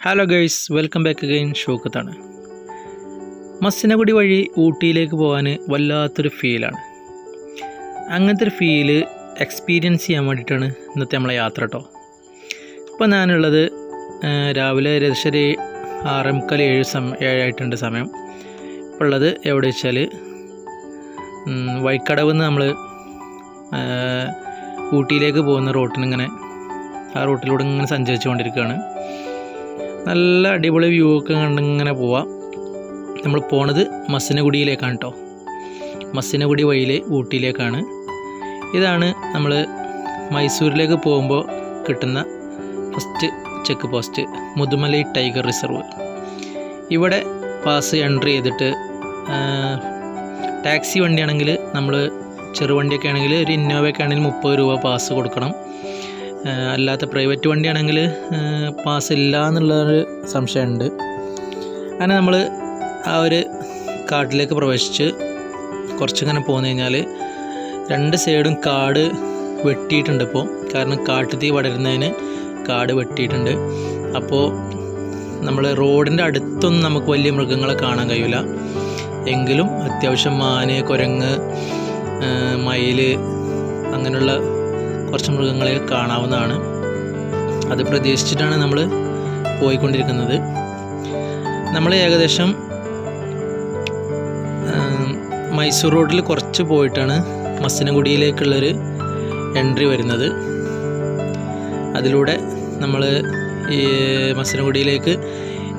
Hello guys welcome back again ഷോക്കത്താണ് Masinagudi വഴി ഊട്ടിയിലേക്ക് പോകാൻ വല്ലാത്തൊരു ഫീലാണ് അങ്ങനത്തെ ഒരു ഫീൽ എക്സ്പീരിയൻസ് ചെയ്യാൻ വേണ്ടിയിട്ടാണ് ഇന്നത്തെ നമ്മളെ യാത്ര കേട്ടോ ഇപ്പോൾ ഞാനുള്ളത് രാവിലെ ഏകദേശം ഒരു ആറേ മുക്കാൽ ഏഴ് സമയം ഏഴായിട്ടുണ്ട് സമയം. ഇപ്പോൾ ഉള്ളത് എവിടെ വെച്ചാൽ വൈക്കടവ് നിന്ന് നമ്മൾ ഊട്ടിയിലേക്ക് പോകുന്ന റോട്ടിനിങ്ങനെ ആ റോട്ടിലൂടെ ഇങ്ങനെ സഞ്ചരിച്ചുകൊണ്ടിരിക്കുകയാണ് നല്ല അടിപൊളി വ്യൂ ഒക്കെ കണ്ടിങ്ങനെ പോവാം. നമ്മൾ പോണത് മസ്സിനഗുഡിയിലേക്കാണ് കേട്ടോ മസ്സിനഗുഡി വഴിയിൽ ഊട്ടിയിലേക്കാണ്. ഇതാണ് നമ്മൾ മൈസൂരിലേക്ക് പോകുമ്പോൾ കിട്ടുന്ന first check post Mudumalai tiger reserve ഇവിടെ പാസ് എൻട്രി ചെയ്തിട്ട് ടാക്സി വണ്ടിയാണെങ്കിൽ നമ്മൾ ചെറുവണ്ടിയൊക്കെ ആണെങ്കിൽ ഒരു ഇന്നോവയൊക്കെ ആണെങ്കിൽ മുപ്പത് രൂപ പാസ് കൊടുക്കണം. അല്ലാത്ത പ്രൈവറ്റ് വണ്ടിയാണെങ്കിൽ പാസ് ഇല്ല എന്നുള്ളൊരു സംശയമുണ്ട്. അങ്ങനെ നമ്മൾ ആ ഒരു കാട്ടിലേക്ക് പ്രവേശിച്ച് കുറച്ചിങ്ങനെ പോന്നു കഴിഞ്ഞാൽ രണ്ട് സൈഡും കാട് വെട്ടിയിട്ടുണ്ട് ഇപ്പോൾ കാരണം കാട്ടുതീ പടരുന്നതിന് കാട് വെട്ടിയിട്ടുണ്ട്. അപ്പോൾ നമ്മൾ റോഡിന്റെ അടുത്തൊന്നും നമുക്ക് വലിയ മൃഗങ്ങളെ കാണാൻ കഴിയില്ല എങ്കിലും അത്യാവശ്യം മാന് കുരങ്ങ് മയിൽ അങ്ങനെയുള്ള കുറച്ച് മൃഗങ്ങളെ കാണാവുന്നതാണ്. അത് പ്രതീക്ഷിച്ചിട്ടാണ് നമ്മൾ പോയിക്കൊണ്ടിരിക്കുന്നത്. നമ്മൾ ഏകദേശം മൈസൂർ റോഡിൽ കുറച്ച് പോയിട്ടാണ് മസ്സിനഗുഡിയിലേക്കുള്ളൊരു എൻട്രി വരുന്നത്. അതിലൂടെ നമ്മൾ ഈ മസ്സിനഗുഡിയിലേക്ക്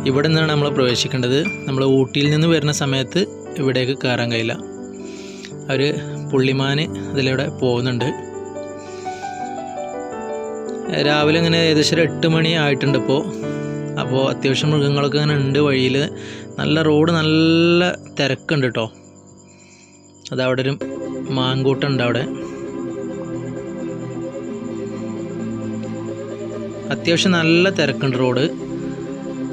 ഇവിടെ നിന്നാണ് നമ്മൾ പ്രവേശിക്കേണ്ടത്. നമ്മൾ ഊട്ടിയിൽ നിന്ന് വരുന്ന സമയത്ത് ഇവിടേക്ക് കയറാൻ കഴിയില്ല. ഒരു പുള്ളിമാന് അതിലൂടെ പോകുന്നുണ്ട്. രാവിലെ ഇങ്ങനെ ഏകദേശം ഒരു എട്ട് മണി ആയിട്ടുണ്ട് ഇപ്പോൾ അപ്പോൾ അത്യാവശ്യം മൃഗങ്ങളൊക്കെ ഇങ്ങനെ ഉണ്ട് വഴിയിൽ. നല്ല റോഡ് നല്ല തിരക്കുണ്ട് കേട്ടോ. അതവിടെ ഒരു മാങ്കൂട്ടുണ്ട് അവിടെ. അത്യാവശ്യം നല്ല തിരക്കുണ്ട് റോഡ്.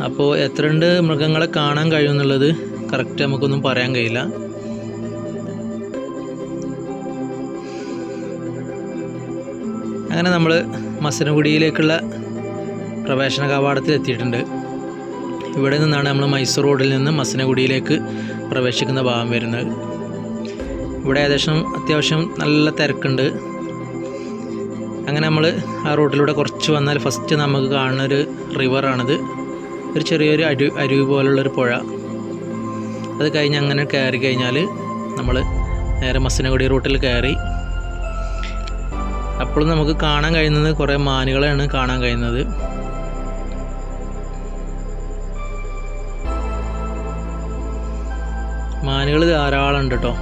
അപ്പോൾ എത്രയുണ്ട് മൃഗങ്ങളെ കാണാൻ കഴിയുമെന്നുള്ളത് കറക്റ്റ് നമുക്കൊന്നും പറയാൻ കഴിയില്ല. അങ്ങനെ നമ്മൾ മസനഗുഡിയിലേക്കുള്ള പ്രവേശന കവാടത്തിൽ എത്തിയിട്ടുണ്ട്. ഇവിടെ നിന്നാണ് നമ്മൾ മൈസൂർ റോഡിൽ നിന്ന് മസനഗുഡിയിലേക്ക് പ്രവേശിക്കുന്ന ഭാഗം വരുന്നത്. ഇവിടെ ഏകദേശം അത്യാവശ്യം നല്ല തിരക്കുണ്ട്. അങ്ങനെ നമ്മൾ ആ റോഡിലൂടെ കുറച്ച് വന്നാൽ ഫസ്റ്റ് നമുക്ക് കാണുന്ന ഒരു റിവറാണിത് ഒരു ചെറിയൊരു അരു അരുവി പോലുള്ളൊരു പുഴ. അത് കഴിഞ്ഞ് അങ്ങനെ കയറി കഴിഞ്ഞാൽ നമ്മൾ നേരെ മസനഗുഡി റൂട്ടിൽ കയറി അപ്പോഴും നമുക്ക് കാണാൻ കഴിയുന്നത് കുറേ മാനുകളെയാണ് കാണാൻ കഴിയുന്നത്. മാനുകൾ ധാരാളം ഉണ്ട് കേട്ടോ.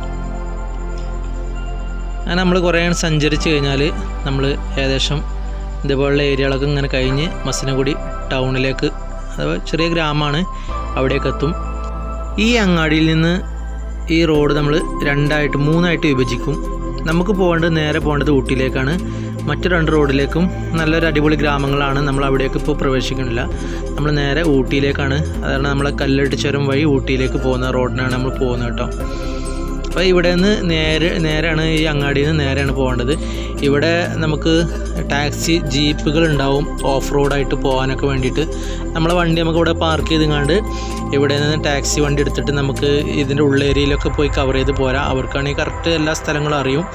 അങ്ങനെ നമ്മൾ കുറേ സഞ്ചരിച്ച് കഴിഞ്ഞാൽ നമ്മൾ ഏകദേശം ഇതുപോലുള്ള ഏരിയകളൊക്കെ ഇങ്ങനെ കഴിഞ്ഞ് മസനഗുഡി ടൗണിലേക്ക് അഥവാ ചെറിയ ഗ്രാമമാണ് അവിടേക്ക് എത്തും. ഈ അങ്ങാടിയിൽ നിന്ന് ഈ റോഡ് നമ്മൾ രണ്ടായിട്ട് മൂന്നായിട്ട് വിഭജിക്കും. നമുക്ക് പോകേണ്ടത് നേരെ പോകേണ്ടത് ഊട്ടിയിലേക്കാണ്. മറ്റു രണ്ട് റോഡിലേക്കും നല്ലൊരു അടിപൊളി ഗ്രാമങ്ങളാണ് നമ്മൾ അവിടേക്ക് ഇപ്പോൾ പ്രവേശിക്കുന്നില്ല. നമ്മൾ നേരെ ഊട്ടിയിലേക്കാണ്. അതാണ് നമ്മളെ കല്ലട്ട് ചുരം വഴി ഊട്ടിയിലേക്ക് പോകുന്ന റോഡിനാണ് നമ്മൾ പോകുന്നത് കേട്ടോ. അപ്പോൾ ഇവിടെ നിന്ന് നേരെ നേരെയാണ് ഈ അങ്ങാടിയിൽ നിന്ന് നേരെയാണ് പോകേണ്ടത്. ഇവിടെ നമുക്ക് ടാക്സി ജീപ്പുകൾ ഉണ്ടാവും ഓഫ് റോഡായിട്ട് പോകാനൊക്കെ വേണ്ടിയിട്ട്. നമ്മളെ വണ്ടി നമുക്ക് ഇവിടെ പാർക്ക് ചെയ്തുകൊണ്ട് ഇവിടെ നിന്ന് ടാക്സി വണ്ടി എടുത്തിട്ട് നമുക്ക് ഇതിന്റെ ഉള്ളേരിയയിലൊക്കെ പോയി കവർ ചെയ്ത് പോരാ. അവർക്കാണെങ്കിൽ കറക്റ്റ് എല്ലാ സ്ഥലങ്ങളും അറിയും.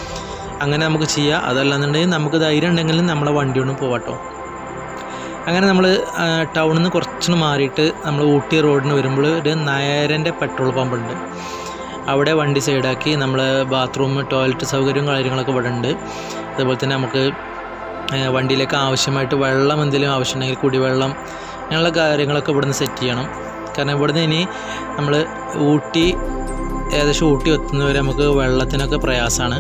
അങ്ങനെ നമുക്ക് ചെയ്യാം. അതല്ലാന്നുണ്ടെങ്കിൽ നമുക്ക് ധൈര്യം ഉണ്ടെങ്കിലും നമ്മളെ വണ്ടി ഒന്നും പോവാട്ടോ. അങ്ങനെ നമ്മൾ ടൗണിൽ നിന്ന് കുറച്ചൊന്ന് മാറിയിട്ട് നമ്മൾ ഊട്ടി റോഡിന് വരുമ്പോൾ ഒരു നയരന്റെ പെട്രോൾ പമ്പ് ഉണ്ട് അവിടെ വണ്ടി സൈഡാക്കി നമ്മൾ ബാത്റൂം ടോയ്ലറ്റ് സൗകര്യവും കാര്യങ്ങളൊക്കെ ഇവിടെ ഉണ്ട്. അതുപോലെ തന്നെ നമുക്ക് വണ്ടിയിലേക്ക് ആവശ്യമായിട്ട് വെള്ളം എന്തെങ്കിലും ആവശ്യമുണ്ടെങ്കിൽ കുടിവെള്ളം അങ്ങനെയുള്ള കാര്യങ്ങളൊക്കെ ഇവിടുന്ന് സെറ്റ് ചെയ്യണം. കാരണം ഇവിടുന്ന് ഇനി നമ്മൾ ഊട്ടി ഏകദേശം ഊട്ടി എത്തുന്നവരെ നമുക്ക് വെള്ളത്തിനൊക്കെ പ്രയാസമാണ്.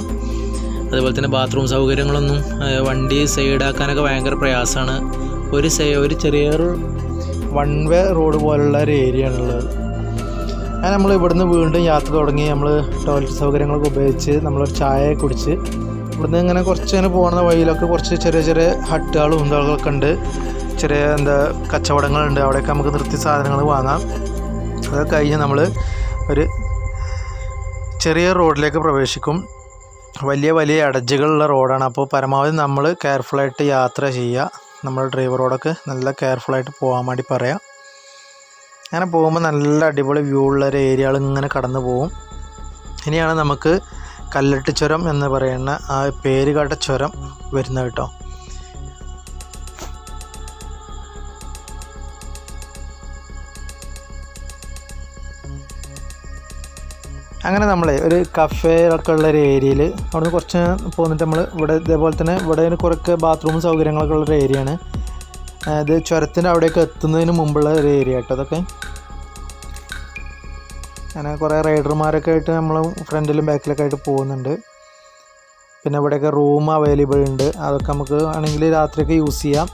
അതുപോലെ തന്നെ ബാത്റൂം സൗകര്യങ്ങളൊന്നും വണ്ടി സൈഡാക്കാനൊക്കെ ഭയങ്കര പ്രയാസമാണ്. ഒരു സൈ ഒരു ചെറിയൊരു വൺ വേ റോഡ് പോലുള്ള ഒരു ഏരിയ ആണുള്ളത് അങ്ങനെ നമ്മൾ ഇവിടുന്ന് വീണ്ടും യാത്ര തുടങ്ങി നമ്മൾ ടോയ്ലറ്റ് സൗകര്യങ്ങളൊക്കെ ഉപയോഗിച്ച് നമ്മളൊരു ചായ കുടിച്ച് ഇവിടുന്ന് ഇങ്ങനെ കുറച്ച് ഇങ്ങനെ പോകുന്ന വഴിയിലൊക്കെ കുറച്ച് ചെറിയ ചെറിയ ഹട്ടുകളും ഇതുകളൊക്കെ ഉണ്ട്. ചെറിയ എന്താ കച്ചവടങ്ങളുണ്ട്. അവിടെയൊക്കെ നമുക്ക് നിർത്തി സാധനങ്ങൾ വാങ്ങാം. അത് കഴിഞ്ഞ് നമ്മൾ ഒരു ചെറിയ റോഡിലേക്ക് പ്രവേശിക്കും. വലിയ വലിയ അടജുകളുള്ള റോഡാണ്. അപ്പോൾ പരമാവധി നമ്മൾ കെയർഫുള്ളായിട്ട് യാത്ര ചെയ്യുക. നമ്മൾ ഡ്രൈവറോടൊക്കെ നല്ല കെയർഫുള്ളായിട്ട് പോകാൻ വേണ്ടി പറയാം. അങ്ങനെ പോകുമ്പോൾ നല്ല അടിപൊളി വ്യൂ ഉള്ള ഒരു ഏരിയകൾ ഇങ്ങനെ കടന്നു പോകും ഇനിയാണ് നമുക്ക് കല്ലട്ട് ചുരം എന്ന് പറയുന്ന ആ പേര് കേട്ട ചുരം വരുന്നത് കേട്ടോ. അങ്ങനെ നമ്മളെ ഒരു കഫേയൊക്കെ ഉള്ള ഒരു ഏരിയയിൽ അവിടെ നിന്ന് കുറച്ച് പോന്നിട്ട് നമ്മൾ ഇവിടെ ഇതേപോലെ തന്നെ ഇവിടെ കുറേ ബാത്റൂം സൗകര്യങ്ങളൊക്കെ ഉള്ള ഒരു ഏരിയയാണ് ഇത് ചുരത്തിന്റെ അവിടെയൊക്കെ എത്തുന്നതിന് മുമ്പുള്ള ഒരു ഏരിയ കേട്ടോ അതൊക്കെ അങ്ങനെ കുറേ റൈഡർമാരൊക്കെ ആയിട്ട് നമ്മൾ ഫ്രണ്ടിലും ബാക്കിലൊക്കെ ആയിട്ട് പോകുന്നുണ്ട്. പിന്നെ ഇവിടെയൊക്കെ റൂം അവൈലബിൾ ഉണ്ട്. അതൊക്കെ നമുക്ക് ആണെങ്കിൽ രാത്രിയൊക്കെ യൂസ് ചെയ്യാം.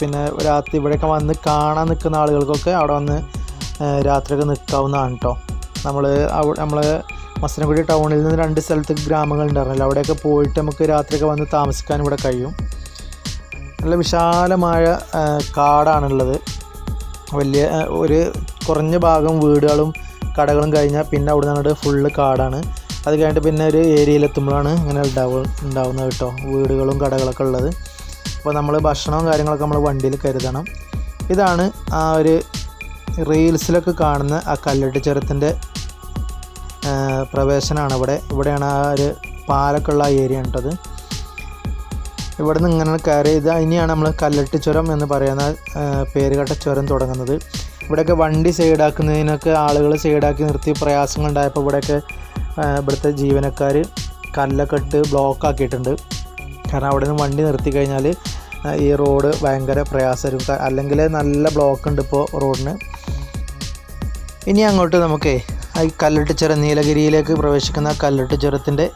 പിന്നെ രാത്രി ഇവിടെയൊക്കെ വന്ന് കാണാൻ നിൽക്കുന്ന ആളുകൾക്കൊക്കെ അവിടെ വന്ന് രാത്രിയൊക്കെ നിൽക്കാവുന്നതാണ് കേട്ടോ നമ്മൾ നമ്മൾ മസനഗുഡി ടൗണിൽ നിന്ന് രണ്ട് സ്ഥലത്ത് ഗ്രാമങ്ങൾ ഉണ്ടായിരുന്നല്ലോ. അവിടെയൊക്കെ പോയിട്ട് നമുക്ക് രാത്രിയൊക്കെ വന്ന് താമസിക്കാൻ ഇവിടെ കഴിയും. നല്ല വിശാലമായ കാടാണുള്ളത് വലിയ ഒരു കുറഞ്ഞ ഭാഗം വീടുകളും കടകളും കഴിഞ്ഞാൽ പിന്നെ അവിടെ നിന്നിട്ട് ഫുള്ള് കാടാണ്. അത് കഴിഞ്ഞിട്ട് പിന്നെ ഒരു ഏരിയയിലെത്തുമ്പോഴാണ് ഇങ്ങനെ ഉണ്ടാവുക ഉണ്ടാവുന്നത് കേട്ടോ. വീടുകളും കടകളൊക്കെ ഉള്ളത്. അപ്പോൾ നമ്മൾ ഭക്ഷണവും കാര്യങ്ങളൊക്കെ നമ്മൾ വണ്ടിയിൽ കരുതണം. ഇതാണ് ആ ഒരു റീൽസിലൊക്കെ കാണുന്ന ആ കല്ലട്ടി ചുരത്തിന്റെ പ്രവേശനമാണ് ഇവിടെ ഇവിടെയാണ് ആ ഒരു പാലൊക്കെ ഉള്ള ഏരിയ ഉണ്ടത് ഇവിടെ നിന്ന് ഇങ്ങനെ കയറി ഇത് ഇനിയാണ് നമ്മൾ കല്ലട്ടി ചുരം എന്ന് പറയുന്ന പേരുകെട്ട ചുരം തുടങ്ങുന്നത്. ഇവിടെയൊക്കെ വണ്ടി സൈഡാക്കുന്നതിനൊക്കെ ആളുകൾ സൈഡാക്കി നിർത്തി പ്രയാസങ്ങൾ ഉണ്ടായപ്പോൾ ഇവിടെയൊക്കെ ഇവിടുത്തെ ജീവനക്കാർ കല്ലൊക്കെ ഇട്ട് ബ്ലോക്ക് ആക്കിയിട്ടുണ്ട്. കാരണം അവിടെ നിന്ന് വണ്ടി നിർത്തി കഴിഞ്ഞാൽ ഈ റോഡ് ഭയങ്കര പ്രയാസമായിരിക്കും. അല്ലെങ്കിൽ നല്ല ബ്ലോക്ക് ഉണ്ട് ഇപ്പോൾ റോഡിന് ഇനി അങ്ങോട്ട് നമുക്കേ ഈ കല്ലട്ട് ചുരം നീലഗിരിയിലേക്ക് പ്രവേശിക്കുന്ന ആ ചുരത്തിന്റെ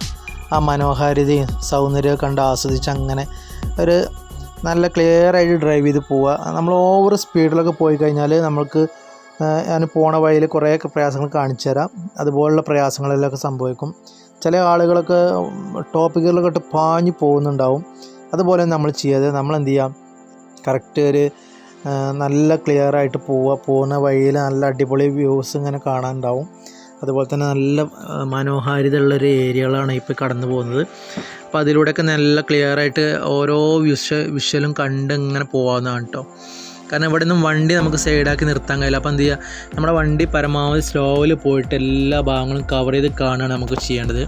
ആ മനോഹാരിതയും സൗന്ദര്യവും കണ്ട് ആസ്വദിച്ച് അങ്ങനെ ഒരു നല്ല ക്ലിയർ ആയിട്ട് ഡ്രൈവ് ചെയ്ത് പോവുക. നമ്മൾ ഓവർ സ്പീഡിലൊക്കെ പോയി കഴിഞ്ഞാൽ നമുക്ക് ഞാൻ പോണ വഴിയിൽ കുറേയൊക്കെ പ്രയാസങ്ങൾ കാണിച്ചു തരാം. അതുപോലുള്ള പ്രയാസങ്ങളെല്ലാം സംഭവിക്കും. ചില ആളുകളൊക്കെ ടോപ്പിക്കുകളിലൊക്കെ ഇട്ട് പാഞ്ഞു പോകുന്നുണ്ടാവും. അതുപോലെ നമ്മൾ ചെയ്യാതെ നമ്മൾ എന്ത് ചെയ്യാം? കറക്റ്റ് ഒരു നല്ല ക്ലിയർ ആയിട്ട് പോവുക. പോകുന്ന വഴിയിൽ നല്ല അടിപൊളി വ്യൂസ് ഇങ്ങനെ കാണാനുണ്ടാവും. അതുപോലെ തന്നെ നല്ല മനോഹാരിതയുള്ളൊരു മനോഹാരിത ഏരിയകളാണ് ഇപ്പോൾ കടന്നു പോകുന്നത് അപ്പോൾ അതിലൂടെയൊക്കെ നല്ല ക്ലിയർ ആയിട്ട് ഓരോ വിഷ വിഷ്വലും കണ്ട് ഇങ്ങനെ പോകാവുന്നതാണ് കേട്ടോ കാരണം ഇവിടെ നിന്നും വണ്ടി നമുക്ക് സൈഡാക്കി നിർത്താൻ കഴിയില്ല. അപ്പോൾ എന്ത് ചെയ്യുക നമ്മുടെ വണ്ടി പരമാവധി സ്ലോയിൽ പോയിട്ട് എല്ലാ ഭാഗങ്ങളും കവർ ചെയ്ത് കാണുകയാണ് നമുക്ക് ചെയ്യേണ്ടത്.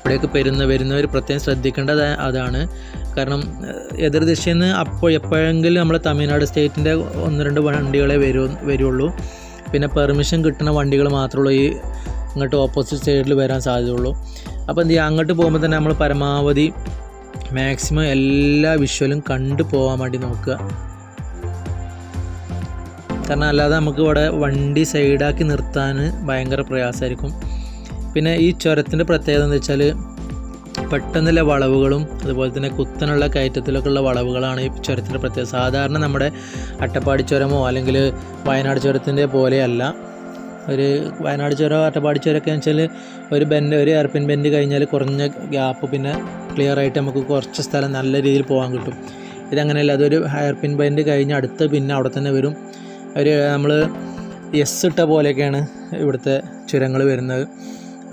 ഇവിടേക്ക് വരുന്ന വരുന്നവർ പ്രത്യേകം ശ്രദ്ധിക്കേണ്ടത് അതാണ്. കാരണം എതിർ എതിർദിശയിൽ നിന്ന് അപ്പോൾ എപ്പോഴെങ്കിലും നമ്മൾ തമിഴ്നാട് സ്റ്റേറ്റിന്റെ ഒന്ന് രണ്ട് വണ്ടികളെ വരൂ വരുള്ളൂ. പിന്നെ പെർമിഷൻ കിട്ടുന്ന വണ്ടികൾ മാത്രമേ ഉള്ളൂ ഈ ഇങ്ങോട്ട് ഓപ്പോസിറ്റ് സൈഡിൽ വരാൻ സാധ്യതയുള്ളൂ. അപ്പോൾ എന്ത് ചെയ്യുക അങ്ങോട്ട് പോകുമ്പോൾ തന്നെ നമ്മൾ പരമാവധി മാക്സിമം എല്ലാ വിഷ്വലും കണ്ടു പോകാൻ വേണ്ടി നോക്കുക. കാരണം അല്ലാതെ നമുക്ക് ഇവിടെ വണ്ടി സൈഡാക്കി നിർത്താൻ ഭയങ്കര പ്രയാസമായിരിക്കും. പിന്നെ ഈ ചുരത്തിന്റെ പ്രത്യേകത എന്ന് വെച്ചാൽ പെട്ടെന്നുള്ള വളവുകളും അതുപോലെ തന്നെ കുത്തനുള്ള കയറ്റത്തിലൊക്കെ ഉള്ള വളവുകളാണ് ഈ ചുരത്തിന്റെ പ്രത്യേകത. സാധാരണ നമ്മുടെ അട്ടപ്പാടി ചുരമോ അല്ലെങ്കിൽ വയനാട് ചുരത്തിന്റെ പോലെയല്ല ഒരു വയനാട് ചുരം അട്ടപ്പാടി ചുരമൊക്കെ വെച്ചാൽ ഒരു ബെൻഡ് ഒരു എയർപിൻ ബെൻഡ് കഴിഞ്ഞാൽ കുറഞ്ഞ ഗ്യാപ്പ് പിന്നെ ക്ലിയർ ആയിട്ട് നമുക്ക് കുറച്ച് സ്ഥലം നല്ല രീതിയിൽ പോകാൻ കിട്ടും. ഇതങ്ങനെയല്ല അതൊരു ഹെയർപിൻ ബെൻഡ് കഴിഞ്ഞ് അടുത്ത് പിന്നെ അവിടെ തന്നെ വരും. ഒരു നമ്മൾ എസ് ഇട്ട പോലെയൊക്കെയാണ് ഇവിടുത്തെ ചുരങ്ങൾ വരുന്നത്.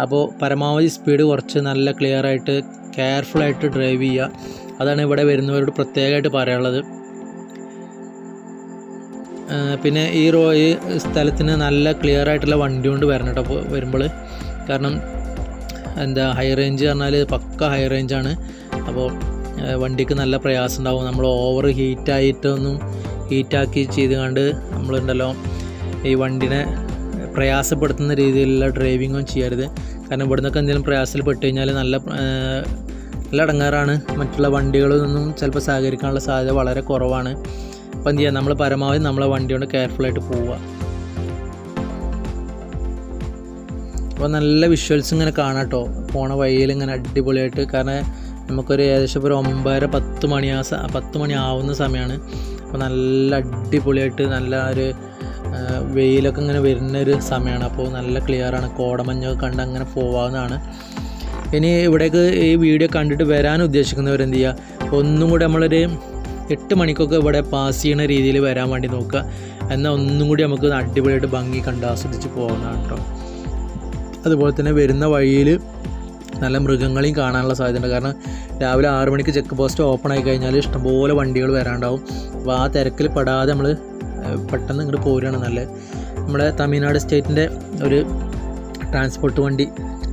അപ്പോൾ പരമാവധി സ്പീഡ് കുറച്ച് നല്ല ക്ലിയർ ആയിട്ട് കെയർഫുൾ ആയിട്ട് ഡ്രൈവ് ചെയ്യുക. അതാണ് ഇവിടെ വരുന്നവരോട് പ്രത്യേകമായിട്ട് പറയാനുള്ളത്. പിന്നെ ഈ റോ ഈ സ്ഥലത്തിന് നല്ല ക്ലിയർ ആയിട്ടുള്ള വണ്ടി കൊണ്ട് വരണം കേട്ടോ വരുമ്പോൾ കാരണം എന്താ ഹൈ റേഞ്ച് പറഞ്ഞാൽ പക്ക ഹൈ റേഞ്ചാണ് അപ്പോൾ വണ്ടിക്ക് നല്ല പ്രയാസം ഉണ്ടാവും. നമ്മൾ ഓവർ ഹീറ്റായിട്ടൊന്നും ഹീറ്റാക്കി ചെയ്ത് കണ്ട് നമ്മളുണ്ടല്ലോ ഈ വണ്ടിനെ പ്രയാസപ്പെടുത്തുന്ന രീതിയിലുള്ള ഡ്രൈവിങ്ങും ചെയ്യരുത്. കാരണം ഇവിടെ നിന്നൊക്കെ എന്തെങ്കിലും പ്രയാസത്തിൽ പെട്ട് കഴിഞ്ഞാൽ നല്ല നല്ല അടങ്ങാറാണ്. മറ്റുള്ള വണ്ടികളിൽ നിന്നും ചിലപ്പോൾ സഹകരിക്കാനുള്ള സാധ്യത വളരെ കുറവാണ്. അപ്പോൾ എന്ത് ചെയ്യുക നമ്മൾ പരമാവധി നമ്മളെ വണ്ടി കൊണ്ട് കെയർഫുള്ളായിട്ട് പോവുക അപ്പോൾ നല്ല വിഷ്വൽസ് ഇങ്ങനെ കാണാം കേട്ടോ പോണ വഴിയിൽ ഇങ്ങനെ അടിപൊളിയായിട്ട് കാരണം നമുക്കൊരു ഏകദേശം ഒരു ഒമ്പതര പത്ത് മണി ആ പത്ത് മണി ആവുന്ന സമയമാണ് അപ്പോൾ നല്ല അടിപൊളിയായിട്ട് നല്ല ഒരു വെയിലൊക്കെ ഇങ്ങനെ വരുന്ന ഒരു സമയമാണ് അപ്പോൾ നല്ല ക്ലിയറാണ് കോടമഞ്ഞൊക്കെ കണ്ട് അങ്ങനെ പോവാവുന്നതാണ്. ഇനി ഇവിടേക്ക് ഈ വീഡിയോ കണ്ടിട്ട് വരാൻ ഉദ്ദേശിക്കുന്നവരെന്ത് ചെയ്യുക ഒന്നും കൂടി നമ്മളൊരു എട്ട് മണിക്കൊക്കെ ഇവിടെ പാസ് ചെയ്യുന്ന രീതിയിൽ വരാൻ വേണ്ടി നോക്കുക. എന്നാൽ ഒന്നും കൂടി നമുക്ക് അടിപൊളിയായിട്ട് ഭംഗി കണ്ട് ആസ്വദിച്ച് പോകുന്നതാണ് കേട്ടോ അതുപോലെ തന്നെ വരുന്ന വഴിയിൽ നല്ല മൃഗങ്ങളെയും കാണാനുള്ള സാധ്യതയുണ്ട്. കാരണം രാവിലെ ആറു മണിക്ക് ചെക്ക് പോസ്റ്റ് ഓപ്പൺ ആയി കഴിഞ്ഞാൽ ഇഷ്ടംപോലെ വണ്ടികൾ വരാണ്ടാവും. അപ്പോൾ ആ തിരക്കിൽ പെടാതെ നമ്മൾ പെട്ടെന്ന് ഇങ്ങോട്ട് പോരുകയാണ് നല്ല നമ്മുടെ തമിഴ്നാട് സ്റ്റേറ്റിന്റെ ഒരു ട്രാൻസ്പോർട്ട് വണ്ടി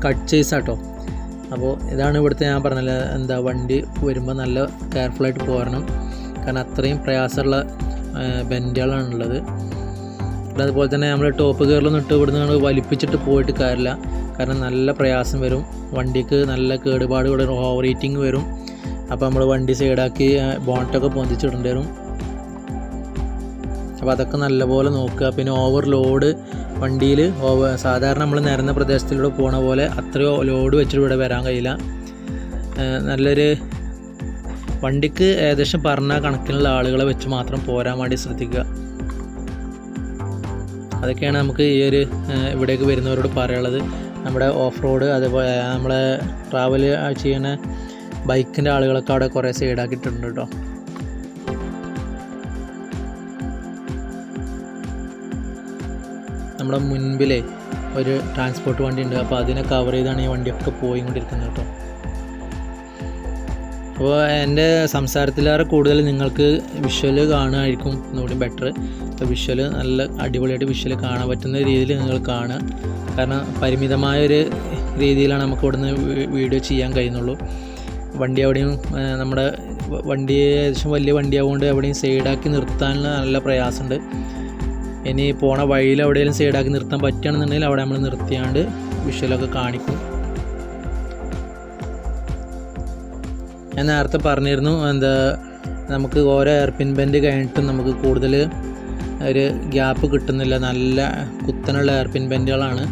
കട്ട് ചെയ്സ് ആട്ടോ അപ്പോൾ ഇതാണ് ഇവിടുത്തെ ഞാൻ പറഞ്ഞത്. എന്താ വണ്ടി വരുമ്പോൾ നല്ല കെയർഫുള്ളായിട്ട് പോരണം. കാരണം അത്രയും പ്രയാസമുള്ള ബെൻഡുകളാണുള്ളത്. പിന്നെ അതുപോലെ തന്നെ നമ്മൾ ടോപ്പ് കയറിലൊന്നും ഇട്ട് ഇവിടുന്ന് നമ്മൾ വലിപ്പിച്ചിട്ട് പോയിട്ട് കാര്യമില്ല. കാരണം നല്ല പ്രയാസം വരും. വണ്ടിക്ക് നല്ല കേടുപാട് വരും ഓവർ ഹീറ്റിംഗ് വരും. അപ്പോൾ നമ്മൾ വണ്ടി സൈഡാക്കി ബോണ്ടൊക്കെ പൊന്തിച്ചിടേണ്ടി വരും. അപ്പോൾ അതൊക്കെ നല്ലപോലെ നോക്കുക. പിന്നെ ഓവർ ലോഡ് വണ്ടിയിൽ ഓവർ സാധാരണ നമ്മൾ നിരന്ന പ്രദേശത്തിലൂടെ പോണ പോലെ അത്രയോ ലോഡ് വെച്ചിട്ട് ഇവിടെ വരാൻ കഴിയില്ല. നല്ലൊരു വണ്ടിക്ക് ഏകദേശം പറഞ്ഞ കണക്കിനുള്ള ആളുകളെ വെച്ച് മാത്രം പോരാൻ വേണ്ടി ശ്രദ്ധിക്കുക. അതൊക്കെയാണ് നമുക്ക് ഈ ഒരു ഇവിടേക്ക് വരുന്നവരോട് പറയാനുള്ളത്. നമ്മുടെ ഓഫ് റോഡ് അതേപോലെ നമ്മളെ ട്രാവൽ ചെയ്യുന്ന ബൈക്കിന്റെ ആളുകളൊക്കെ അവിടെ കുറേ സൈഡാക്കിയിട്ടുണ്ട് കേട്ടോ. നമ്മുടെ മുൻപിലെ ഒരു ട്രാൻസ്പോർട്ട് വണ്ടി ഉണ്ട് അപ്പോൾ അതിനെ കവർ ചെയ്താണ് ഈ വണ്ടിയൊക്കെ പോയിക്കൊണ്ടിരിക്കുന്നത് കേട്ടോ. അപ്പോൾ എന്റെ സംസാരത്തിലേറെ കൂടുതൽ നിങ്ങൾക്ക് വിഷ്വൽ കാണുമായിരിക്കും ഒന്നുകൂടി ബെറ്റർ അപ്പോൾ വിഷ്വൽ നല്ല അടിപൊളിയായിട്ട് വിഷ്വൽ കാണാൻ പറ്റുന്ന രീതിയിൽ നിങ്ങൾ കാണുക. കാരണം പരിമിതമായൊരു രീതിയിലാണ് നമുക്ക് ഇവിടുന്ന് വീഡിയോ ചെയ്യാൻ കഴിയുന്നുള്ളൂ. വണ്ടി എവിടെയും നമ്മുടെ വണ്ടി ഏകദേശം വലിയ വണ്ടിയാവുകൊണ്ട് എവിടെയും സൈഡാക്കി നിർത്താനുള്ള നല്ല പ്രയാസമുണ്ട്. ഇനി പോണ വഴിയിൽ എവിടെയെങ്കിലും സൈഡാക്കി നിർത്താൻ പറ്റുകയാണെന്നുണ്ടെങ്കിൽ അവിടെ നമ്മൾ നിർത്തിയാണ്ട് വിഷ്വലൊക്കെ കാണിക്കും. ഞാൻ നേരത്തെ പറഞ്ഞിരുന്നു എന്താ നമുക്ക് ഓരോ എയർപിൻ ബെൻഡ് കഴിഞ്ഞിട്ടും നമുക്ക് കൂടുതൽ ഒരു ഗ്യാപ്പ് കിട്ടുന്നില്ല. നല്ല കുത്തനുള്ള എയർപിൻ ബെൻഡുകളാണ്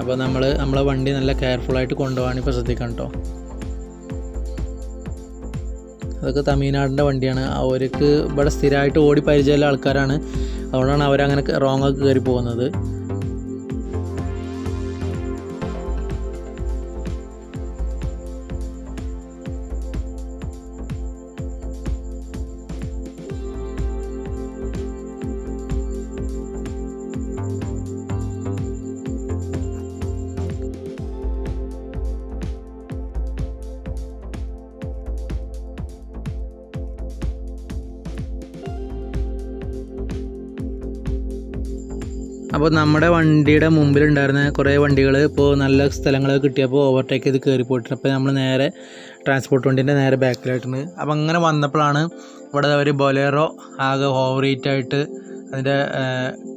അപ്പോൾ നമ്മൾ നമ്മളെ വണ്ടി നല്ല കെയർഫുള്ളായിട്ട് കൊണ്ടുപോകാൻ ഇപ്പോൾ ശ്രദ്ധിക്കണം കേട്ടോ അതൊക്കെ തമിഴ്നാടിന്റെ വണ്ടിയാണ്. അവർക്ക് ഇവിടെ സ്ഥിരമായിട്ട് ഓടി പരിചയമുള്ള ആൾക്കാരാണ്. അതുകൊണ്ടാണ് അവരങ്ങനെ റോങ്ങൊക്കെ കയറി പോകുന്നത്. അപ്പോൾ നമ്മുടെ വണ്ടിയുടെ മുമ്പിലുണ്ടായിരുന്ന കുറേ വണ്ടികൾ ഇപ്പോൾ നല്ല സ്ഥലങ്ങളൊക്കെ കിട്ടിയപ്പോൾ ഓവർടേക്ക് ചെയ്ത് കയറി പോയിട്ടുണ്ട്. അപ്പോൾ നമ്മൾ നേരെ ട്രാൻസ്പോർട്ട് വണ്ടീന്റെ നേരെ ബാക്കിലായിട്ടുണ്ട്. അപ്പോൾ അങ്ങനെ വന്നപ്പോഴാണ് ഇവിടെ ഒരു ബൊലേറോ ആകെ ഓവർ ആയിട്ട് അതിന്റെ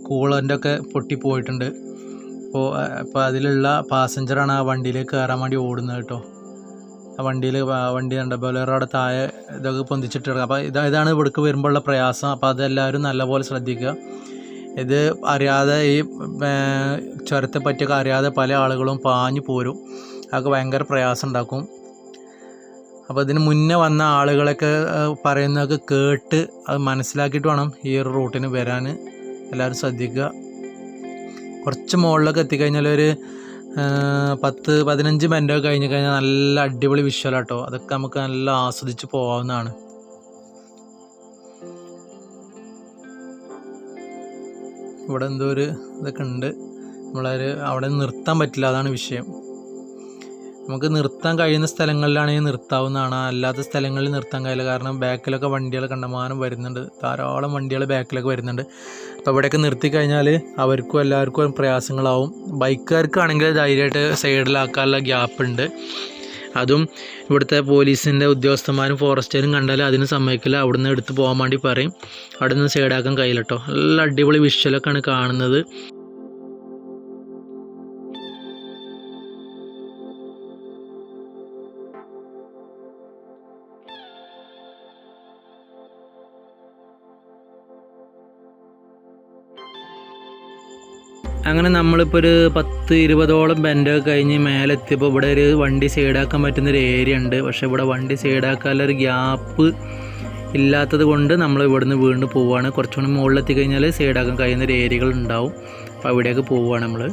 കൂളറിന്റെ ഒക്കെ പൊട്ടിപ്പോയിട്ടുണ്ട്. അപ്പോൾ അപ്പോൾ അതിലുള്ള പാസഞ്ചറാണ് ആ വണ്ടിയിലേക്ക് കയറാൻ വേണ്ടി ഓടുന്നത് കേട്ടോ. ആ വണ്ടിയിൽ വണ്ടി ഉണ്ട് ബൊലേറോടെ താഴെ ഇതൊക്കെ പൊന്തിച്ചിട്ട് അപ്പോൾ ഇതാണ് ഇവിടേക്ക് വരുമ്പോഴുള്ള പ്രയാസം. അപ്പോൾ അതെല്ലാവരും നല്ലപോലെ ശ്രദ്ധിക്കുക. ഇത് അറിയാതെ ഈ ചുരത്തെ പറ്റിയൊക്കെ അറിയാതെ പല ആളുകളും പാഞ്ഞു പോരും. അതൊക്കെ ഭയങ്കര പ്രയാസം ഉണ്ടാക്കും അപ്പോൾ ഇതിന് മുന്നേ വന്ന ആളുകളൊക്കെ പറയുന്നതൊക്കെ കേട്ട് അത് മനസ്സിലാക്കിയിട്ട് വേണം ഈ ഒരു റൂട്ടിന് വരാൻ എല്ലാവരും ശ്രദ്ധിക്കുക. കുറച്ച് മുകളിലൊക്കെ എത്തിക്കഴിഞ്ഞാൽ ഒരു പത്ത് പതിനഞ്ച് മിനിറ്റൊക്കെ കഴിഞ്ഞ് കഴിഞ്ഞാൽ നല്ല അടിപൊളി വിഷ്വലാട്ടോ അതൊക്കെ നമുക്ക് നല്ല ആസ്വദിച്ച് പോകാവുന്നതാണ്. ഇവിടെ എന്തോ ഒരു ഇതൊക്കെ ഉണ്ട്. നമ്മളൊരു അവിടെ നിർത്താൻ പറ്റില്ല അതാണ് വിഷയം. നമുക്ക് നിർത്താൻ കഴിയുന്ന സ്ഥലങ്ങളിലാണെങ്കിൽ നിർത്താവുന്നതാണ്. അല്ലാത്ത സ്ഥലങ്ങളിൽ നിർത്താൻ കഴിയില്ല. കാരണം ബാക്കിലൊക്കെ വണ്ടികൾ കണ്ടമാനം വരുന്നുണ്ട്. ധാരാളം വണ്ടികൾ ബാക്കിലൊക്കെ വരുന്നുണ്ട്. അപ്പോൾ ഇവിടെയൊക്കെ നിർത്തി കഴിഞ്ഞാൽ അവർക്കും എല്ലാവർക്കും പ്രയാസങ്ങളാവും. ബൈക്കുകാർക്കാണെങ്കിൽ ധൈര്യമായിട്ട് സൈഡിലാക്കാനുള്ള ഗ്യാപ്പ് ഉണ്ട് അതും ഇവിടുത്തെ പോലീസിന്റെ ഉദ്യോഗസ്ഥന്മാരും ഫോറസ്റ്റുകാരും കണ്ടാൽ അതിന് സമ്മതിക്കില്ല. അവിടുന്ന് എടുത്ത് പോകാൻ വേണ്ടി പറയും. അവിടെ നിന്ന് സൈഡാക്കാൻ കഴിയില്ല കേട്ടോ നല്ല അടിപൊളി വിഷ്വലൊക്കെയാണ് കാണുന്നത്. അങ്ങനെ നമ്മളിപ്പോൾ ഒരു പത്ത് ഇരുപതോളം ബെൻഡൊക്കെ കഴിഞ്ഞ് മേലെ എത്തിയപ്പോൾ ഇവിടെ ഒരു വണ്ടി സൈഡാക്കാൻ പറ്റുന്ന ഒരു ഏരിയ ഉണ്ട്. പക്ഷെ ഇവിടെ വണ്ടി സൈഡാക്കാനുള്ള ഒരു ഗ്യാപ്പ് ഇല്ലാത്തത് കൊണ്ട് നമ്മൾ ഇവിടുന്ന് വീണ്ടും പോവുകയാണ് കുറച്ചുകൂടി മുകളിൽ എത്തിക്കഴിഞ്ഞാൽ സൈഡാക്കാൻ കഴിയുന്ന ഒരു ഏരിയകൾ ഉണ്ടാവും. അപ്പോൾ അവിടെയൊക്കെ പോവുകയാണ് നമ്മൾ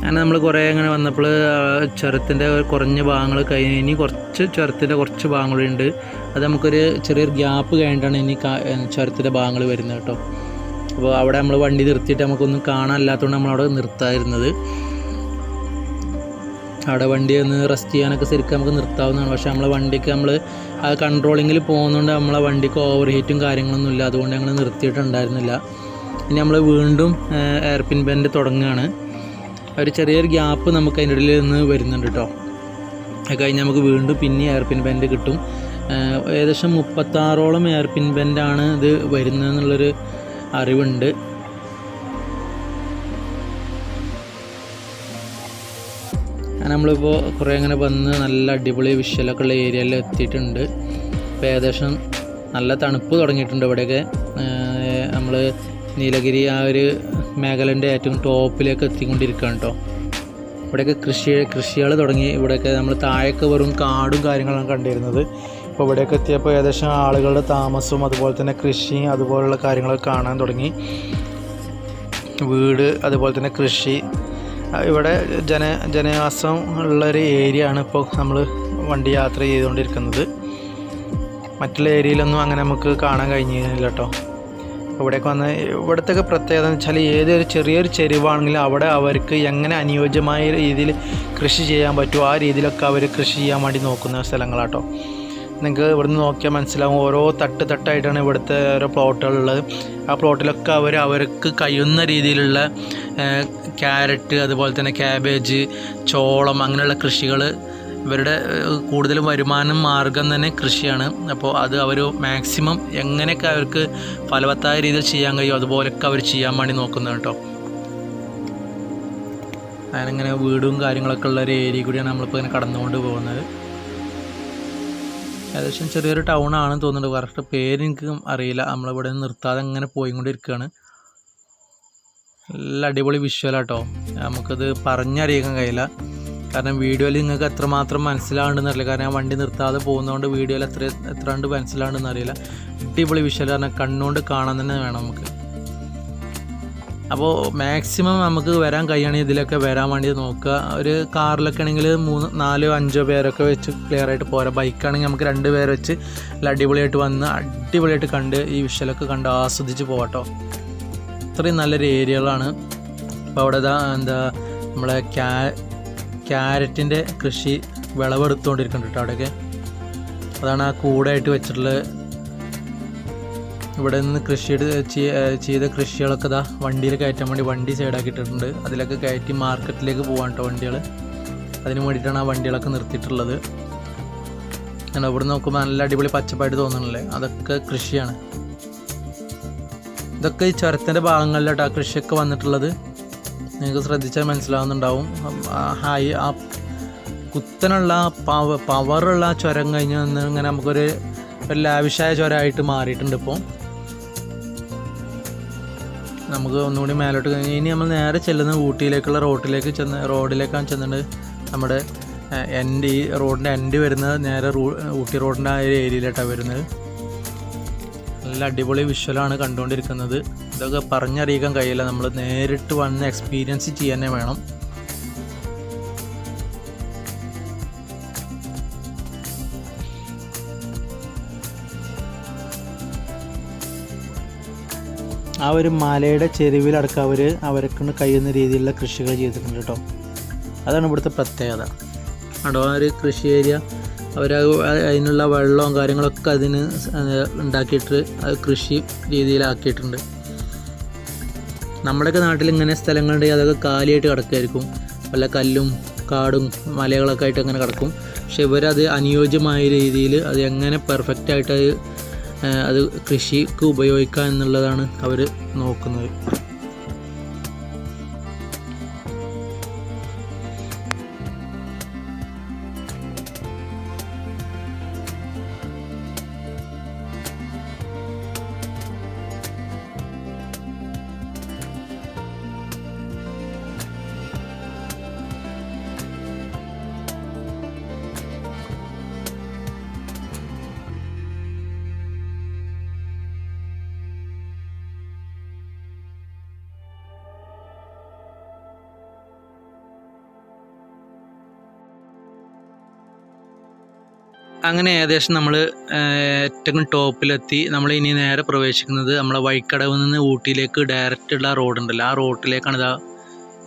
അങ്ങനെ നമ്മൾ കുറേ അങ്ങനെ വന്നപ്പോൾ ചുരത്തിന്റെ കുറഞ്ഞ ഭാഗങ്ങൾ കഴിഞ്ഞ് ഇനി കുറച്ച് ചുരത്തിന്റെ കുറച്ച് ഭാഗങ്ങളുണ്ട്. അത് നമുക്കൊരു ചെറിയൊരു ഗ്യാപ്പ് കഴിഞ്ഞിട്ടാണ് ഇനി ചെറുത്തിന്റെ ഭാഗങ്ങൾ വരുന്നത് കേട്ടോ. അപ്പോൾ അവിടെ നമ്മൾ വണ്ടി നിർത്തിയിട്ട് നമുക്കൊന്നും കാണാനില്ലാത്തതുകൊണ്ട് നമ്മളവിടെ നിർത്താതിരുന്നത്. അവിടെ വണ്ടി ഒന്ന് റെസ്റ്റ് ചെയ്യാനൊക്കെ ശരിക്കും നമുക്ക് നിർത്താവുന്നതാണ്. പക്ഷേ നമ്മളെ വണ്ടിക്ക് നമ്മൾ ആ കൺട്രോളിങ്ങിൽ പോകുന്നതുകൊണ്ട് നമ്മളെ വണ്ടിക്ക് ഓവർ ഹീറ്റും കാര്യങ്ങളൊന്നും ഇല്ല. അതുകൊണ്ട് ഞങ്ങൾ നിർത്തിയിട്ടുണ്ടായിരുന്നില്ല. ഇനി നമ്മൾ വീണ്ടും എയർ പിൻ ബെൻഡ് തുടങ്ങുകയാണ് ഒരു ചെറിയൊരു ഗ്യാപ്പ് നമുക്ക് അതിന്റെ ഇടയിൽ നിന്ന് വരുന്നുണ്ട് കേട്ടോ അത് കഴിഞ്ഞ് നമുക്ക് വീണ്ടും പിന്നെ എയർ പിൻ ബെൻഡ് കിട്ടും ഏകദേശം മുപ്പത്താറോളം എയർ പിൻ ബെൻഡാണ് ഇത് വരുന്നതെന്നുള്ളൊരു അറിവുണ്ട്. നമ്മളിപ്പോൾ കുറേ അങ്ങനെ വന്ന് നല്ല അടിപൊളി വിഷ്വലൊക്കെ ഉള്ള ഏരിയയിൽ എത്തിയിട്ടുണ്ട്. ഇപ്പോൾ ഏകദേശം നല്ല തണുപ്പ് തുടങ്ങിയിട്ടുണ്ട് ഇവിടെയൊക്കെ. നമ്മൾ നീലഗിരി ആ ഒരു മേഖലന്റെ ഏറ്റവും ടോപ്പിലേക്ക് എത്തിക്കൊണ്ടിരിക്കുകയാണ് കേട്ടോ. ഇവിടെയൊക്കെ കൃഷി കൃഷികൾ തുടങ്ങി. ഇവിടെയൊക്കെ നമ്മൾ താഴേക്ക് വെറും കാടും കാര്യങ്ങളാണ് കണ്ടിരുന്നത്. ഇപ്പോൾ ഇവിടെയൊക്കെ എത്തിയപ്പോൾ ഏകദേശം ആളുകളുടെ താമസവും അതുപോലെ തന്നെ കൃഷി അതുപോലുള്ള കാര്യങ്ങളൊക്കെ കാണാൻ തുടങ്ങി. വീട് അതുപോലെ തന്നെ കൃഷി. ഇവിടെ ജന ജനവാസം ഉള്ളൊരു ഏരിയ ആണ് ഇപ്പോൾ നമ്മൾ വണ്ടി യാത്ര ചെയ്തുകൊണ്ടിരിക്കുന്നത്. മറ്റുള്ള ഏരിയയിലൊന്നും അങ്ങനെ നമുക്ക് കാണാൻ കഴിഞ്ഞില്ല കേട്ടോ. ഇവിടേക്ക് വന്ന് ഇവിടുത്തെ പ്രത്യേകത എന്ന് വെച്ചാൽ ഏതൊരു ചെറിയൊരു ചെരുവാണെങ്കിലും അവിടെ അവർക്ക് എങ്ങനെ അനുയോജ്യമായ രീതിയിൽ കൃഷി ചെയ്യാൻ പറ്റുമോ ആ രീതിയിലൊക്കെ അവർ കൃഷി ചെയ്യാൻ വേണ്ടി നോക്കുന്ന സ്ഥലങ്ങളാട്ടോ. നിങ്ങൾക്ക് ഇവിടുന്ന് നോക്കിയാൽ മനസ്സിലാവും. ഓരോ തട്ട് തട്ടായിട്ടാണ് ഇവിടുത്തെ ഓരോ പ്ലോട്ടുകളുള്ളത് ആ പ്ലോട്ടിലൊക്കെ അവർ അവർക്ക് കഴിയുന്ന രീതിയിലുള്ള ക്യാരറ്റ് അതുപോലെ തന്നെ ക്യാബേജ് ചോളം അങ്ങനെയുള്ള കൃഷികൾ ഇവരുടെ കൂടുതലും വരുമാനം മാർഗം തന്നെ കൃഷിയാണ്. അപ്പോൾ അത് അവർ മാക്സിമം എങ്ങനെയൊക്കെ അവർക്ക് ഫലവത്തായ രീതിയിൽ ചെയ്യാൻ കഴിയും അതുപോലെയൊക്കെ അവർ ചെയ്യാൻ വേണ്ടി നോക്കുന്നത് കേട്ടോ. അങ്ങനെ വീടും കാര്യങ്ങളൊക്കെ ഉള്ള ഒരു ഏരിയ കൂടിയാണ് നമ്മളിപ്പോൾ ഇങ്ങനെ കടന്നുകൊണ്ട് പോകുന്നത്. ഏകദേശം ചെറിയൊരു ടൗൺ ആണെന്ന് തോന്നുന്നുണ്ട്. കറക്റ്റ് പേര് എനിക്ക് അറിയില്ല. നമ്മളിവിടെ നിർത്താതെ അങ്ങനെ പോയിക്കൊണ്ടിരിക്കുകയാണ് നല്ല അടിപൊളി വിഷ്വലാട്ടോ നമുക്കത് പറഞ്ഞറിയിക്കാൻ കഴിയില്ല. കാരണം വീഡിയോയിൽ നിങ്ങൾക്ക് എത്രമാത്രം മനസ്സിലാവുണ്ടെന്ന് അറിയില്ല. കാരണം ഞാൻ വണ്ടി നിർത്താതെ പോകുന്നതുകൊണ്ട് വീഡിയോയിൽ എത്ര എത്ര കണ്ട് മനസ്സിലാവുണ്ടെന്ന് അറിയില്ല. അടിപൊളി വിഷ്വൽ കാരണം കണ്ണുകൊണ്ട് കാണാൻ തന്നെ വേണം നമുക്ക്. അപ്പോൾ മാക്സിമം നമുക്ക് വരാൻ കഴിയണമെങ്കിൽ ഇതിലൊക്കെ വരാൻ വേണ്ടി നോക്കുക. ഒരു കാറിലൊക്കെ ആണെങ്കിൽ മൂന്ന് നാലോ അഞ്ചോ പേരൊക്കെ വെച്ച് ക്ലിയർ ആയിട്ട് പോരാ. ബൈക്കാണെങ്കിൽ നമുക്ക് രണ്ട് പേരെ വെച്ച് അടിപൊളിയായിട്ട് വന്ന് അടിപൊളിയായിട്ട് കണ്ട് ഈ വിഷലൊക്കെ കണ്ട് ആസ്വദിച്ച് പോകട്ടോ അത്രയും നല്ലൊരു ഏരിയകളാണ് അപ്പോൾ അവിടെ എന്താ നമ്മളെ ക്യാ ക്യാരറ്റിന്റെ കൃഷി വിളവെടുത്തുകൊണ്ടിരിക്കുന്നുണ്ട് കേട്ടോ അവിടെയൊക്കെ. അതാണ് ആ കൂടായിട്ട് വെച്ചിട്ടുള്ളത് ഇവിടെ നിന്ന് കൃഷി ചെയ്ത കൃഷികളൊക്കെ ഇതാ വണ്ടിയിൽ കയറ്റാൻ വേണ്ടി വണ്ടി സൈഡാക്കിയിട്ടുണ്ട്. അതിലൊക്കെ കയറ്റി മാർക്കറ്റിലേക്ക് പോകാൻ കേട്ടോ വണ്ടികൾ അതിന് വേണ്ടിയിട്ടാണ് ആ വണ്ടികളൊക്കെ നിർത്തിയിട്ടുള്ളത്. കാരണം ഇവിടെ നോക്കുമ്പോൾ നല്ല അടിപൊളി പച്ചപ്പായിട്ട് തോന്നണല്ലേ അതൊക്കെ കൃഷിയാണ്. ഇതൊക്കെ ഈ ചുരത്തിന്റെ ഭാഗങ്ങളിലോട്ട് കൃഷിയൊക്കെ വന്നിട്ടുള്ളത്. നിങ്ങൾക്ക് ശ്രദ്ധിച്ചാൽ മനസ്സിലാവുന്നുണ്ടാവും. ഹൈ ആ കുത്തനുള്ള പവറുള്ള ചുരം കഴിഞ്ഞ് നിന്ന് ഇങ്ങനെ നമുക്കൊരു ഒരു ലാവിഷായ ചുരമായിട്ട് മാറിയിട്ടുണ്ട് ഇപ്പോൾ നമുക്ക് ഒന്നുകൂടി മേലോട്ട് കഴിഞ്ഞ് ഇനി നമ്മൾ നേരെ ചെല്ലുന്ന ഊട്ടിയിലേക്കുള്ള റോട്ടിലേക്ക് ചെന്ന് റോഡിലേക്കാണ് ചെന്നിട്ട് നമ്മുടെ എൻഡ് ഈ റോഡിന്റെ എൻഡ് വരുന്നത് നേരെ ഊട്ടി റോഡിന്റെ ആ ഒരു ഏരിയയിലോട്ടാണ് വരുന്നത്. നല്ല അടിപൊളി വിഷ്വലാണ് കണ്ടുകൊണ്ടിരിക്കുന്നത്. ഇതൊക്കെ പറഞ്ഞറിയിക്കാൻ കഴിയില്ല. നമ്മൾ നേരിട്ട് വന്ന് എക്സ്പീരിയൻസ് ചെയ്യാനേ വേണം. ആ ഒരു മലയുടെ ചെരുവിലടക്കം അവർ അവർക്ക് കഴിയുന്ന രീതിയിലുള്ള കൃഷികൾ ചെയ്തിട്ടുണ്ട് കേട്ടോ. അതാണ് ഇവിടുത്തെ പ്രത്യേകത. അവിടെ ആ ഒരു കൃഷി ഏരിയ അവർ അതിനുള്ള വെള്ളവും കാര്യങ്ങളൊക്കെ അതിന് ഉണ്ടാക്കിയിട്ട് അത് കൃഷി രീതിയിലാക്കിയിട്ടുണ്ട്. നമ്മുടെയൊക്കെ നാട്ടിൽ ഇങ്ങനെ സ്ഥലങ്ങളുണ്ടെങ്കിൽ അതൊക്കെ കാലിയായിട്ട് കിടക്കുമായിരിക്കും വല്ല കല്ലും കാടും മലകളൊക്കെ ആയിട്ട് അങ്ങനെ കിടക്കും. പക്ഷെ ഇവരത് അനുയോജ്യമായ രീതിയിൽ അത് എങ്ങനെ പെർഫെക്റ്റായിട്ട് അത് അത് കൃഷിക്ക് ഉപയോഗിക്കുക എന്നുള്ളതാണ് അവർ നോക്കുന്നത്. അങ്ങനെ ഏകദേശം നമ്മൾ ഏറ്റവും ടോപ്പിലെത്തി. നമ്മൾ ഇനി നേരെ പ്രവേശിക്കുന്നത് നമ്മളെ വഴിക്കടവിൽ നിന്ന് ഊട്ടിയിലേക്ക് ഡയറക്റ്റ് ഉള്ള റോഡ് ഉണ്ടല്ലോ ആ റോഡിലേക്കാണ് ഇതാ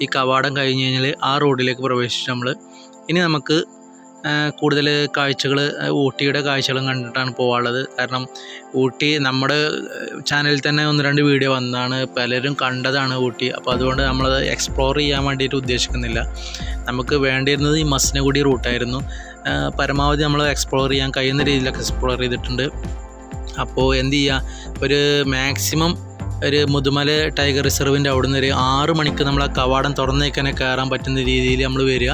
ഈ കവാടം കഴിഞ്ഞ് കഴിഞ്ഞാൽ ആ റോഡിലേക്ക് പ്രവേശിച്ച് നമ്മൾ ഇനി നമുക്ക് കൂടുതൽ കാഴ്ചകൾ ഊട്ടിയുടെ കാഴ്ചകളും കണ്ടിട്ടാണ് പോകാനുള്ളത് കാരണം ഊട്ടി നമ്മുടെ ചാനലിൽ തന്നെ ഒന്ന് രണ്ട് വീഡിയോ വന്നതാണ്. പലരും കണ്ടതാണ് ഊട്ടി. അപ്പോൾ അതുകൊണ്ട് നമ്മളത് എക്സ്പ്ലോർ ചെയ്യാൻ വേണ്ടിയിട്ട് ഉദ്ദേശിക്കുന്നില്ല. നമുക്ക് വേണ്ടിയിരുന്നത് ഈ മസ്നഗുഡി റൂട്ടായിരുന്നു പരമാവധി നമ്മൾ എക്സ്പ്ലോർ ചെയ്യാൻ കഴിയുന്ന രീതിയിലൊക്കെ എക്സ്പ്ലോർ ചെയ്തിട്ടുണ്ട്. അപ്പോൾ എന്ത് ചെയ്യുക ഒരു മാക്സിമം ഒരു മുതുമല ടൈഗർ റിസർവിന്റെ അവിടെ നിന്ന് ഒരു ആറ് മണിക്ക് നമ്മൾ ആ കവാടം തുറന്നേക്കനെ കയറാൻ പറ്റുന്ന രീതിയിൽ നമ്മൾ വരിക.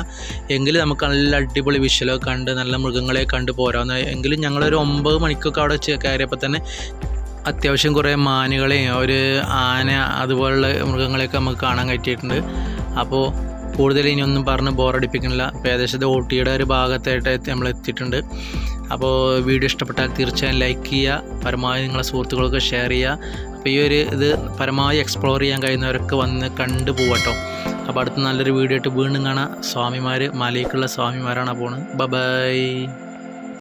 എങ്കിൽ നമുക്ക് നല്ല അടിപൊളി വിഷ്വലൊക്കെ കണ്ട് നല്ല മൃഗങ്ങളെ കണ്ട് പോരാവുന്ന എങ്കിലും ഞങ്ങളൊരു ഒമ്പത് മണിക്കൊക്കെ അവിടെ കയറിയപ്പോൾ തന്നെ അത്യാവശ്യം കുറേ മാനുകളെയും ഒരു ആന അതുപോലുള്ള മൃഗങ്ങളെയൊക്കെ നമുക്ക് കാണാൻ പറ്റിയിട്ടുണ്ട്. അപ്പോൾ കൂടുതൽ ഇനിയൊന്നും പറഞ്ഞ് ബോറടിപ്പിക്കുന്നില്ല അപ്പോൾ ഏകദേശം ഇത് ഊട്ടിയുടെ ഒരു ഭാഗത്തായിട്ട് നമ്മൾ എത്തിയിട്ടുണ്ട്. അപ്പോൾ വീഡിയോ ഇഷ്ടപ്പെട്ടാൽ തീർച്ചയായും ലൈക്ക് ചെയ്യുക. പരമാവധി നിങ്ങളെ സുഹൃത്തുക്കൾക്ക് ഷെയർ ചെയ്യുക. അപ്പോൾ ഈ ഒരു ഇത് പരമാവധി എക്സ്പ്ലോർ ചെയ്യാൻ കഴിയുന്നവരൊക്കെ വന്ന് കണ്ടു പോവട്ടോ അപ്പോൾ അടുത്ത നല്ലൊരു വീഡിയോ ആയിട്ട് വീണ്ടും കാണാം. സ്വാമിമാർ മലയ്ക്കുള്ള സ്വാമിമാരാണ് പോണത്. ബൈ